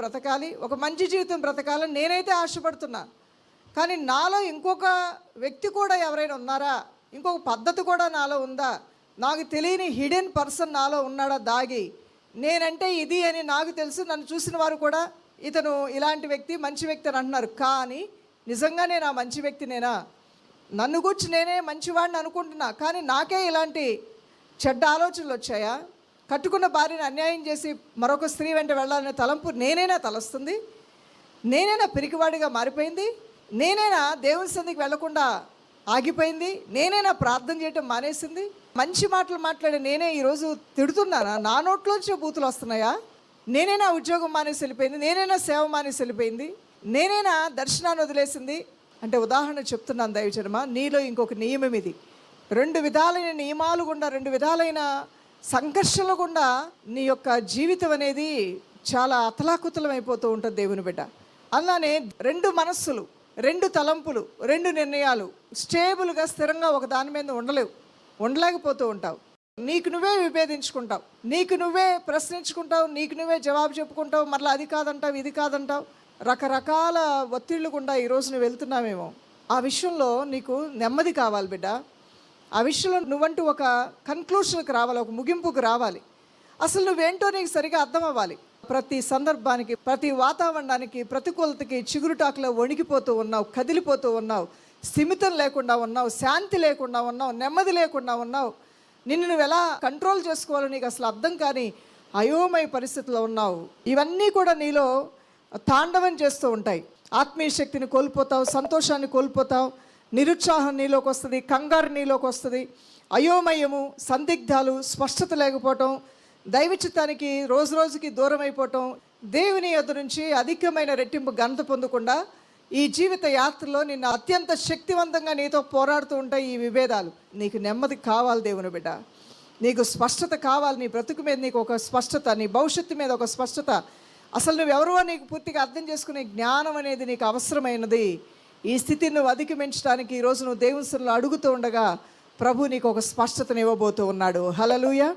బ్రతకాలి ఒక మంచి జీవితం బ్రతకాలని నేనైతే ఆశపడుతున్నా. కానీ నాలో ఇంకొక వ్యక్తి కూడా ఎవరైనా ఉన్నారా? ఇంకొక పద్ధతి కూడా నాలో ఉందా? నాకు తెలియని హిడెన్ పర్సన్ నాలో ఉన్నాడా దాగి? నేనంటే ఇది అని నాకు తెలుసు నన్ను చూసిన వారు కూడా ఇతను ఇలాంటి వ్యక్తి మంచి వ్యక్తి అని అంటున్నారు. కానీ నిజంగా నేను ఆ మంచి వ్యక్తినేనా నన్ను గురించి నేనే మంచివాడిని అనుకుంటున్నా. కానీ నాకే ఇలాంటి చెడ్డ ఆలోచనలు వచ్చాయా? కట్టుకున్న భార్యను అన్యాయం చేసి మరొక స్త్రీ వెంట వెళ్ళాలనే తలంపు నేనైనా తలస్తుంది. నేనైనా పిరికివాడిగా మారిపోయింది. నేనైనా దేవుని సందికి వెళ్ళకుండా ఆగిపోయింది. నేనైనా ప్రార్థన చేయటం మానేసింది. మంచి మాటలు మాట్లాడే నేనే ఈరోజు తిడుతున్నానా? నా నోట్లోంచి బూతులు వస్తున్నాయా? నేనైనా ఉద్యోగం మానేసి వెళ్ళిపోయింది. నేనైనా సేవ మానేసి వెళ్ళిపోయింది. నేనైనా దర్శనాన్ని వదిలేసింది. అంటే ఉదాహరణ చెప్తున్నాను దయచరమా నీలో ఇంకొక నియమం ఇది. రెండు విధాలైన నియమాలు గుండా రెండు విధాలైన సంఘర్షణలు గుండా నీ యొక్క జీవితం అనేది చాలా అతలాకుతలం అయిపోతూ ఉంటుంది దేవుని బిడ్డ. అలానే రెండు మనస్సులు రెండు తలంపులు రెండు నిర్ణయాలు స్టేబుల్గా స్థిరంగా ఒక దాని మీద ఉండలేవు. ఉండలేకపోతూ ఉంటావు. నీకు నువ్వే విభేదించుకుంటావు. నీకు నువ్వే ప్రశ్నించుకుంటావు. నీకు నువ్వే జవాబు చెప్పుకుంటావు. మరలా అది కాదంటావు ఇది కాదంటావు. రకరకాల ఒత్తిళ్ళు గుండా ఈరోజు నువ్వు వెళ్తున్నామేమో ఆ విషయంలో నీకు నెమ్మది కావాలి బిడ్డ. ఆ విషయంలో నువ్వంటూ ఒక కన్క్లూషన్కి రావాలి ఒక ముగింపుకు రావాలి. అసలు నువ్వేంటో నీకు సరిగా అర్థం అవ్వాలి ప్రతి సందర్భానికి ప్రతి వాతావరణానికి ప్రతికూలతకి చిగురుటాకులో వణికిపోతూ ఉన్నావు కదిలిపోతూ ఉన్నావు స్థిమితం లేకుండా ఉన్నావు శాంతి లేకుండా ఉన్నావు నెమ్మది లేకుండా ఉన్నావు. నిన్ను నువ్వు ఎలా కంట్రోల్ చేసుకోవాలో నీకు అసలు అర్థం కానీ అయోమయ పరిస్థితిలో ఉన్నావు. ఇవన్నీ కూడా నీలో తాండవం చేస్తూ ఉంటాయి. ఆత్మీయ శక్తిని కోల్పోతావు సంతోషాన్ని కోల్పోతావు నిరుత్సాహం నీలోకి వస్తుంది కంగారు నీలోకి వస్తుంది అయోమయము సందిగ్ధాలు స్పష్టత లేకపోవటం దైవచిత్తానికి రోజు రోజుకి దూరం అయిపోవటం దేవుని ఎదురు నుంచి అధికమైన రెట్టింపు ఘనత పొందకుండా ఈ జీవిత యాత్రలో నిన్ను అత్యంత శక్తివంతంగా నీతో పోరాడుతూ ఉంటాయి ఈ విభేదాలు. నీకు నెమ్మది కావాలి దేవుని బిడ్డ. నీకు స్పష్టత కావాలి నీ బ్రతుకు మీద నీకు ఒక స్పష్టత నీ భవిష్యత్తు మీద ఒక స్పష్టత. అసలు నువ్వెవరో నీకు పూర్తిగా అర్థం చేసుకునే జ్ఞానం అనేది నీకు అవసరమైనది. ఈ స్థితిని నువ్వు అధిగమించడానికి ఈరోజు నువ్వు దేవుని అడుగుతూ ఉండగా ప్రభు నీకు ఒక స్పష్టతను ఇవ్వబోతూ ఉన్నాడు. హలలుయా